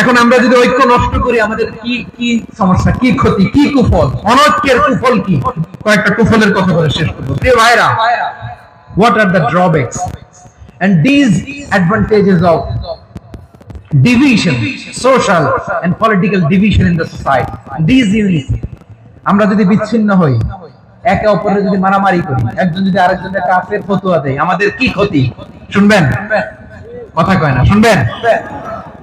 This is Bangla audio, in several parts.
এখন আমরা যদি ঐক্য নষ্ট করি, আমাদের কি কি সমস্যা, কি ক্ষতি, কি কুফল? অনৈক্যের কুফল কি? কয়েকটা কুফলের কথা বলে শেষ করব। ভাইরা what are the drawbacks? And these advantages of division, social and political division in the society. These unity আমরা যদি বিচ্ছিন্ন হই, একে অপরের যদি মারামারি করি, একজন যদি আরেকজনের কাফের ফতোয়া দেয়, আমাদের কি ক্ষতি? শুনবেন? কথা কয় না, শুনবেন?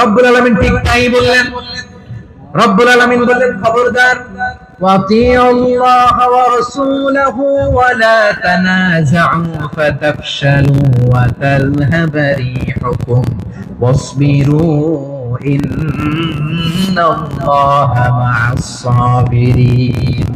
রব্বুল আলামিন ঠিক তাই বললেন রব্বুল আলামিন বললেন খবরদার وَأَطِيعُوا اللَّهَ وَرَسُولَهُ وَلَا تَنَازَعُوا فَتَفْشَلُوا وَتَذْهَبَ رِيحُكُمْ وَاصْبِرُوا إِنَّ اللَّهَ مَعَ الصَّابِرِينَ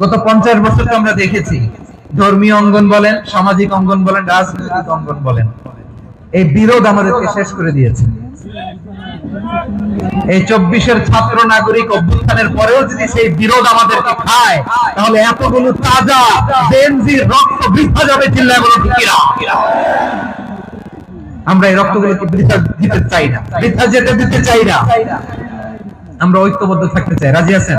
গত পঞ্চাশ বছর আমরা দেখেছি ধর্মীয় অঙ্গন বলেন, সামাজিক অঙ্গন বলেন, রাজনৈতিক অঙ্গন বলেন। এই বিরোধ আমাদেরকে শেষ করে দিয়েছে। এই চব্বিশের ছাত্র নাগরিক অভ্যুত্থানের পরেও যদি সেই বিরোধ আমাদেরকে খায়, তাহলে এতগুলো তাজা রক্ত বৃদ্ধা যাবে চিল্লায় আমরা এই রক্তগুলোকে বৃদ্ধা দিতে চাই না। বৃদ্ধা যেতে দিতে চাই না। আমরা ঐক্যবদ্ধ থাকতে চাই। রাজি আছেন?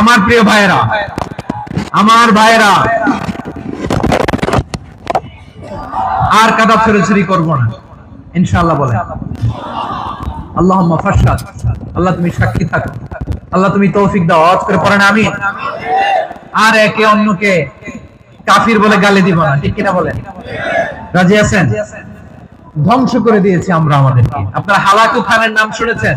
আমার প্রিয় ভাইয়েরা, আমার ভাইয়েরা, আর কাদা ছড়াছড়ি করব না। ইনশাআল্লাহ বলে আল্লাহ ফাসাদ আল্লাহ তুমি সাক্ষী থাকো। আল্লাহ তুমি তৌফিক দাও। আওয়াজ করে পড়েন আমি। আর একে অন্যকে কাফির বলে গালি দিব না, ঠিক কিনা বলেন? রাজি আছেন? ধ্বংস করে দিয়েছি আমরা আমাদেরকে। আপনারা হালাকু খানের নাম শুনেছেন?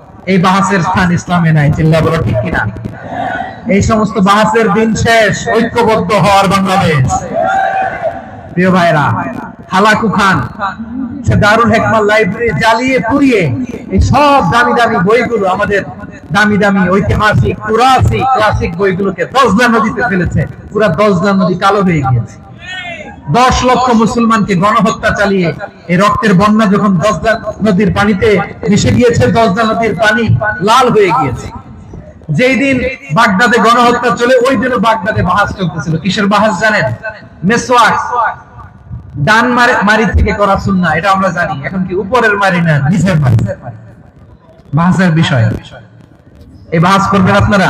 এই বাহাসের স্থান ইসলামে নাই, চিল্লা বলো ঠিক কিনা? এই সমস্ত বাহাসের দিন শেষ, ঐক্যবদ্ধ হওয়ার বাংলাদেশ। প্রিয় ভাইরা, হালাকু খান, সে দারুল হেকমাল লাইব্রেরি জ্বালিয়ে পুড়িয়ে এই সব দামি দামি বইগুলো আমাদের দামি দামি ঐতিহাসিক, পুরাসিক, ক্লাসিক বইগুলোকে দশদা নদীতে ফেলেছে। পুরা দশদা নদী কালো হয়ে গিয়েছে। দশ লক্ষ মুসলমানকে গণহত্যা চালিয়ে এই রক্তের বন্যা যখন দশদা নদীর পানিতে মিশে গিয়েছে দশদা নদীর পানি লাল হয়ে গিয়েছে। যেই দিন বাগদাদে গণহত্যা চলে, ওই দিনও বাগদাদে বাহাস চলতেছিল। কিসের বাহাস জানেন? মেসওয়াক। ডান মারি থেকে করা সুন্না, এটা আমরা জানি। এখন কি উপরের মারি না, নিচের মারি? বাহাসের বিষয়। এই বাহাস করবেন আপনারা?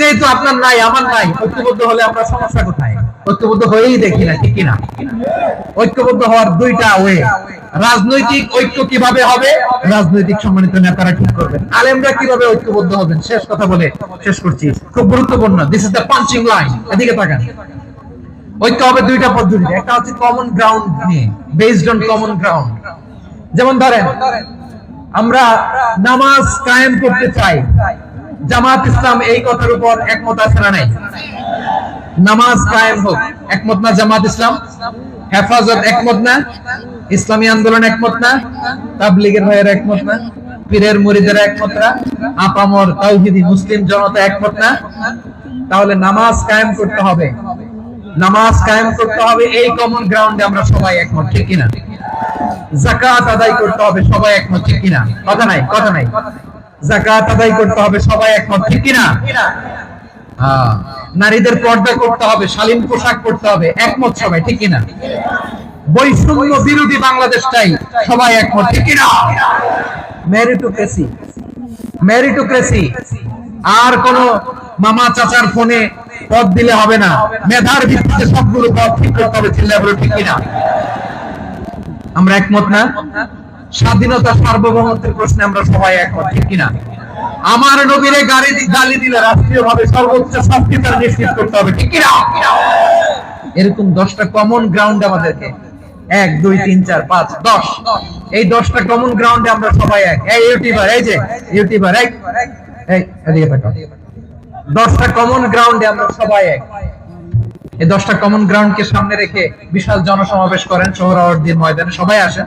যেহেতু আপনার নাই, আমার নাই, ঐক্যবদ্ধ হলে আমরা সমস্যা কোথায়? ঐক্যবদ্ধ হয়েই দেখি না, ঠিক ঐক্যবদ্ধ হওয়ার দুইটা ওয়ে। রাজনৈতিক ঐক্য কীভাবে হবে? রাজনৈতিক সম্মানিত নেতারা ঠিক করবেন। আলেমরা কীভাবে ঐক্যবদ্ধ হবেন? শেষ কথা বলে শেষ করছি। খুব গুরুত্বপূর্ণ। This is the punching line এদিকে তাকান। ঐক্য হবে দুইটা পদ্ধতিতে। একটা হচ্ছে কমন গ্রাউন্ড নিয়ে বেসড অন কমন গ্রাউন্ড যেমন ধরেন, আমরা নামাজ কায়েম করতে চাই। জামাত ইসলাম এই কথার উপর একমত আছে না নাই? নামাজ কায়েম হোক, একমত না জামাত ইসলাম? হেফাজত একমত না? ইসলামী আন্দোলন একমত না? তাবলিগের ভাইয়ের একমত না? পীরের মুরিদের একমত না? আপামর তাওহিদি মুসলিম জনতা একমত না? তাহলে নামাজ কায়েম করতে হবে। নামাজ কায়েম করতে হবে, এই কমন গ্রাউন্ডে আমরা সবাই একমত, ঠিক কিনা? জাকাত আদায় করতে হবে, সবাই একমত, ঠিক কিনা? কথা নাই কথা নাই। জাকাত আদায় করতে হবে, সবাই একমত, ঠিক কিনা? হ্যাঁ। নারীদের পর্দা করতে হবে, শালীন পোশাক করতে হবে, একমত সবাই, ঠিক কিনা? বৈষম্য বিরোধী বাংলাদেশটাই সবাই একমত, ঠিক কিনা? মেরিটোক্রেসি মেরিটোক্রেসি আর কোন মামা চাচার ফোনে পদ দিলে হবে না, মেধার ভিত্তিতে সবগুলো পদ ঠিক করতে হবে চিল্লা ঠিক কিনা? আমরা একমত না? স্বাধীনতা সার্বভৌমত্বের প্রশ্নে আমরা সবাই একমত, ঠিক কিনা? আমার নবীরে গাড়ি গালি দিলে রাষ্ট্রীয় ভাবে সর্বোচ্চ শাস্তি তার নিশ্চিত করতে হবে, ঠিক কিনা? এরকম দশটা কমন গ্রাউন্ড আমাদেরকে। এক, দুই, তিন, চার, পাঁচ, দশ। এই দশটা কমন গ্রাউন্ডে আমরা সবাই এক। এই ইউটিউবার, এই যে, ইউটিউবার, এই এই। দশটা কমন গ্রাউন্ডে আমরা সবাই এক। এই দশটা কমন গ্রাউন্ড কে সামনে রেখে বিশাল জনসমাবেশ করেন সোহরাওয়ার্দীর ময়দানে, সবাই আসেন।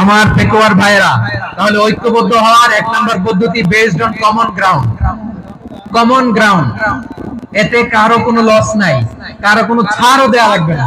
আমার পেকোয়ার ভাইরা তাহলে ঐক্যবদ্ধ হওয়ার এক নম্বর পদ্ধতি based on common ground common ground এতে কারও কোনো লস নাই, কারও কোনো ছাড়ও দেওয়া লাগবে না।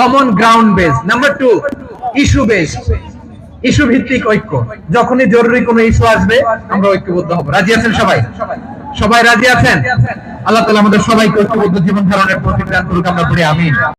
common ground base number two issue base issue ভিত্তিক ঐক্য. যখনই জরুরি কোনো ইস্যু আসবে, আমরা ঐক্যবদ্ধ হব। রাজি আছেন সবাই? সবাই রাজি আছেন? আল্লাহ তালা আমাদের সবাইকে ঐক্যবদ্ধ জীবন ধারণের করুক, আমরা করি আমিন।